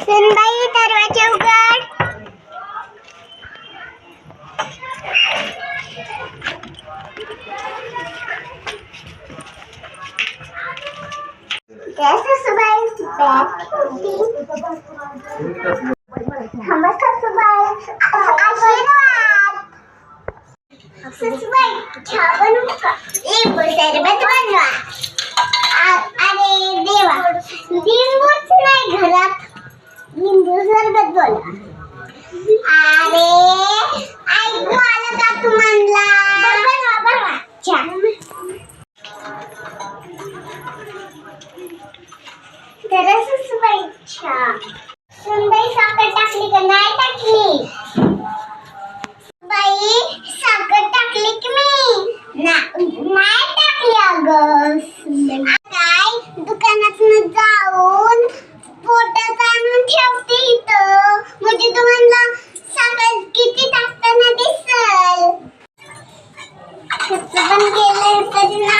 सुनबाई दरवाजा उघड कैसे सासूबाई. बॅग होती. थांबा, सासूबाई. आशीर्वाद. चहा बनवू का? लिंबू सरबत बनवा. अरे देवा लिंबूच नाही घरात लिंबू सरबत बोला अरे ऐकू आलं का तुम्हाला बनवा बनवा चहा तर सुसबाई সেভেন গেলে